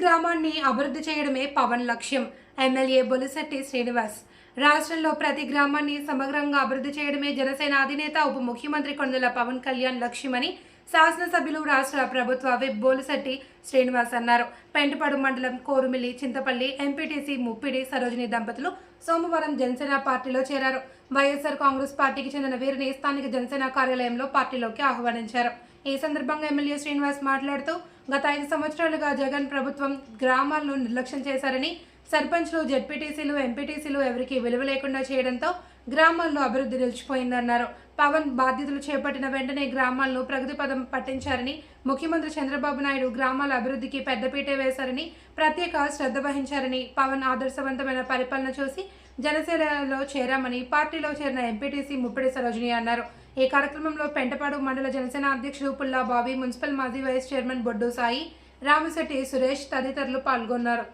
గ్రామాన్ని అభివృద్ధి చేయడమే పవన్ లక్ష్యం. ఎమ్మెల్యే బొలిశెట్టి శ్రీనివాస్. రాష్ట్రంలో ప్రతి గ్రామాన్ని సమగ్రంగా అభివృద్ధి చేయడమే జనసేన అధినేత ఉప ముఖ్యమంత్రి కొండల పవన్ కళ్యాణ్ లక్ష్యమని శాసనసభ్యులు రాష్ట్ర ప్రభుత్వ విప్ బోలిశెట్టి శ్రీనివాస్ అన్నారు. పెంటపాడు మండలం కోరుమిల్లి చింతపల్లి ఎంపీటీసీ ముప్పిడి సరోజిని దంపతులు సోమవారం జనసేన పార్టీలో చేరారు. వైఎస్ఆర్ కాంగ్రెస్ పార్టీకి చెందిన వీరిని స్థానిక జనసేన కార్యాలయంలో పార్టీలోకి ఆహ్వానించారు. ఈ సందర్భంగా ఎమ్మెల్యే శ్రీనివాస్ మాట్లాడుతూ గత ఐదు సంవత్సరాలుగా జగన్ ప్రభుత్వం గ్రామాలను నిర్లక్ష్యం చేశారని సర్పంచ్లు జెడ్పీటీసీలు ఎంపీటీసీలు ఎవరికీ విలువ లేకుండా చేయడంతో గ్రామాల్లో అభివృద్ధి నిలిచిపోయిందన్నారు. పవన్ బాధ్యతలు చేపట్టిన వెంటనే గ్రామాలను ప్రగతి పదం పట్టించారని ముఖ్యమంత్రి చంద్రబాబు నాయుడు గ్రామాల అభివృద్ధికి పెద్దపీట వేశారని ప్రత్యేక శ్రద్ధ వహించారని పవన్ ఆదర్శవంతమైన పరిపాలన చూసి జనసేనలో చేరామని పార్టీలో చేరిన ఎంపీటీసీ ముప్పిడి సరోజిని అన్నారు. ఈ కార్యక్రమంలో పెంటపాడు మండల జనసేన అధ్యక్షుడు పుల్లా బాబీ మున్సిపల్ మాజీ వైస్ చైర్మన్ బొడ్డు సాయి రామశెట్టి సురేష్ తదితరులు పాల్గొన్నారు.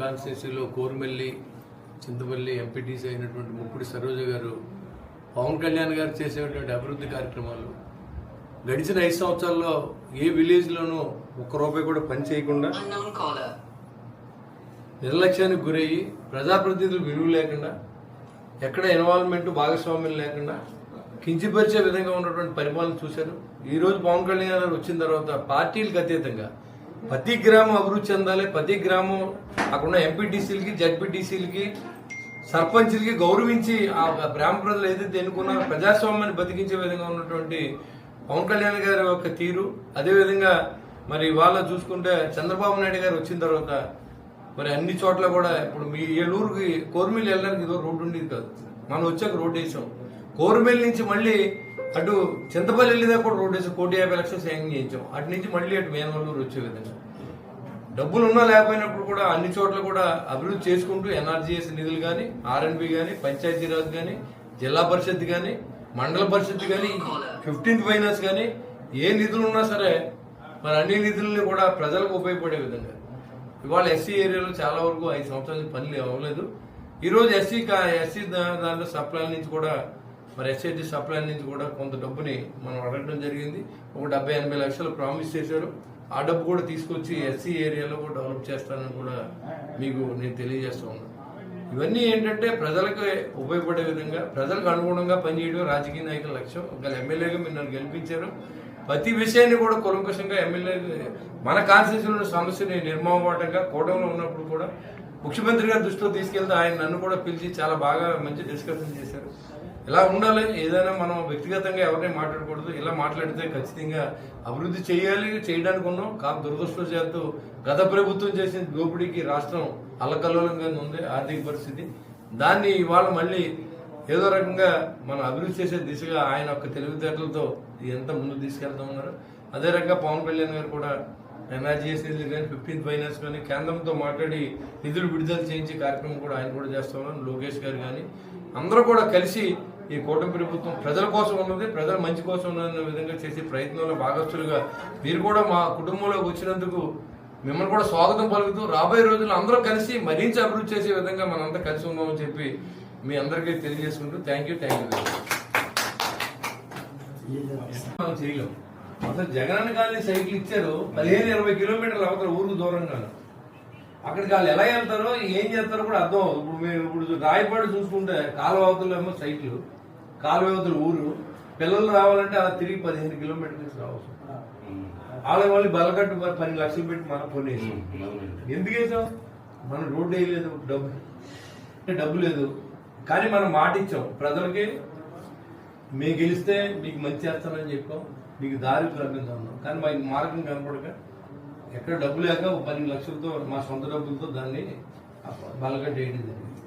కాన్స్టిట్యూన్సీలో కోరుమెల్లి చింతపల్లి ఎంపీటీసీ అయినటువంటి ముప్పుడి సరోజ గారు పవన్ కళ్యాణ్ గారు చేసేటువంటి అభివృద్ధి కార్యక్రమాలు. గడిచిన ఐదు సంవత్సరాల్లో ఏ విలేజ్లోనూ ఒక్క రూపాయి కూడా పని చేయకుండా. నిర్లక్ష్యానికి గురయ్యి ప్రజాప్రతినిధులు విలువ లేకుండా ఎక్కడ ఇన్వాల్వ్మెంట్ భాగస్వామ్యం లేకుండా కించిపరిచే విధంగా ఉన్నటువంటి పరిపాలన చూశారు. ఈరోజు పవన్ కళ్యాణ్ గారు వచ్చిన తర్వాత పార్టీలకు అతీతంగా ప్రతి గ్రామం అభివృద్ధి చెందాలి ప్రతి గ్రామం అక్కడున్న ఎంపీటీసీలకి జడ్పీటీసీలకి సర్పంచ్లకి గౌరవించి ఆ గ్రామ ప్రజలు ఏదైతే ఎన్నుకున్నారో ప్రజాస్వామ్యాన్ని బతికించే విధంగా ఉన్నటువంటి పవన్ కళ్యాణ్ గారి యొక్క తీరు. అదేవిధంగా మరి ఇవాళ చూసుకుంటే చంద్రబాబు నాయుడు గారు వచ్చిన తర్వాత మరి అన్ని చోట్ల కూడా ఇప్పుడు మీ ఏలూరుకి కోర్మిల్ వెళ్ళడానికి ఏదో రోడ్డు ఉండేది కాదు. మనం వచ్చాక రోడ్డు వేసాం. కోర్మిల్ నుంచి మళ్ళీ అటు చింతపల్లి వెళ్ళేదా కూడా రోడ్డు వేసాం. కోటి యాభై లక్షలు సేవింగ్ చేయించాం. అటు నుంచి మళ్ళీ అటు మేనవల్లూరు వచ్చే విధంగా. డబ్బులు ఉన్నా లేకపోయినప్పుడు కూడా అన్ని చోట్ల కూడా అభివృద్ధి చేసుకుంటూ ఎన్ఆర్జీఎస్ నిధులు కానీ ఆర్ఎన్బి కానీ పంచాయతీరాజ్ కానీ జిల్లా పరిషత్ కానీ మండల పరిషత్ కానీ ఫిఫ్టీన్త్ ఫైనాన్స్ కానీ ఏ నిధులు ఉన్నా సరే మరి అన్ని నిధుల్ని కూడా ప్రజలకు ఉపయోగపడే విధంగా. ఇవాళ ఎస్సీ ఏరియాలో చాలా వరకు ఐదు సంవత్సరాల నుంచి పనులు అవ్వలేదు. ఈరోజు ఎస్సీ ఎస్సీ దాంట్లో సప్లైల నుంచి కూడా మరి ఎస్ఐటి సప్లై నుంచి కూడా కొంత డబ్బుని మనం అడగడం జరిగింది. ఒక డెబ్బై ఎనభై లక్షలు ప్రామిస్ చేశారు. ఆ డబ్బు కూడా తీసుకొచ్చి ఎస్సీ ఏరియాలో కూడా డెవలప్ చేస్తానని కూడా మీకు నేను తెలియజేస్తూ ఉన్నాను ఇవన్నీ ఏంటంటే ప్రజలకు ఉపయోగపడే విధంగా ప్రజలకు అనుగుణంగా పనిచేయడం రాజకీయ నాయకుల లక్ష్యం. ఒక ఎమ్మెల్యేగా మీరు నన్ను గెలిపించారు ప్రతి విషయాన్ని కూడా కులంకషంగా ఎమ్మెల్యే మన కాన్స్టిట్యూషన్ సమస్యని నిర్మమాటంగా కూటమిలో ఉన్నప్పుడు కూడా ముఖ్యమంత్రి గారి దృష్టిలో తీసుకెళ్తే ఆయన నన్ను కూడా పిలిచి చాలా బాగా మంచి డిస్కషన్ చేశారు. ఇలా ఉండాలి? ఏదైనా మనం వ్యక్తిగతంగా ఎవరిని మాట్లాడకూడదు. ఇలా మాట్లాడితే ఖచ్చితంగా అభివృద్ధి చేయాలి చేయడానికి ఉన్నాం. కాదు దురదృష్టవశాత్తు గత ప్రభుత్వం చేసిన దోపిడీకి రాష్ట్రం అల్లకల్లోలంగా ఉంది ఆర్థిక పరిస్థితి. దాన్ని ఇవాళ మళ్ళీ ఏదో రకంగా మనం అభివృద్ధి చేసే దిశగా ఆయన యొక్క తెలివితేటలతో ఎంత ముందుకు తీసుకెళ్తా ఉన్నారు. అదే రకంగా పవన్ కళ్యాణ్ గారు కూడా ఎన్ఆర్జీఎస్ నిధులు కానీ ఫిఫ్టీన్త్ ఫైనాన్స్ కానీ కేంద్రంతో మాట్లాడి నిధులు విడుదల చేయించే కార్యక్రమం కూడా ఆయన కూడా చేస్తా ఉన్నారు. లోకేష్ గారు కానీ అందరూ కూడా కలిసి ఈ కూటమి ప్రభుత్వం ప్రజల కోసం ఉన్నది ప్రజల మంచి కోసం ఉన్నదన్న విధంగా చేసే ప్రయత్నంలో భాగస్తులుగా మీరు కూడా మా కుటుంబంలోకి వచ్చినందుకు మిమ్మల్ని కూడా స్వాగతం పలుకుతూ రాబోయే రోజుల్లో అందరూ కలిసి మరింత అభివృద్ధి చేసే విధంగా మనంతా కలిసి ఉందామని చెప్పి మీ అందరికీ తెలియజేసుకుంటూ థ్యాంక్ యూ థ్యాంక్ యూ. మనం చేయలేం. అసలు జగన్ గారిని సైకిల్ ఇచ్చారు పదిహేను ఇరవై కిలోమీటర్లు అవతల ఊరుకు దూరంగా. అక్కడికి వాళ్ళు ఎలా వెళ్తారో ఏం చేస్తారో కూడా అర్థం అవుతుంది ఇప్పుడు మేము ఇప్పుడు రాయపాడు చూసుకుంటే కాలువ అవతలేమో సైకిల్ కాలువ అవతల ఊరు. పిల్లలు రావాలంటే అలా తిరిగి పదిహేను కిలోమీటర్లు రావచ్చు. వాళ్ళ వాళ్ళు బలగట్టు మరి పది లక్షలు పెట్టి మనం కొనేసి ఎందుకు వేసాం? మనం రోడ్డు వేయలేదు డబ్బు అంటే డబ్బు లేదు. కానీ మనం మాట ఇచ్చాం ప్రజలకి మేము గెలిస్తే మీకు మంచి చేస్తానని చెప్పాం మీకు దారి లభ్యంగా కానీ మాకు మార్గం కనపడక ఎక్కడ డబ్బు లేక ఒక పన్నెండు లక్షలతో మా సొంత డబ్బులతో దాన్ని బలగడ్డ చేయడం జరిగింది.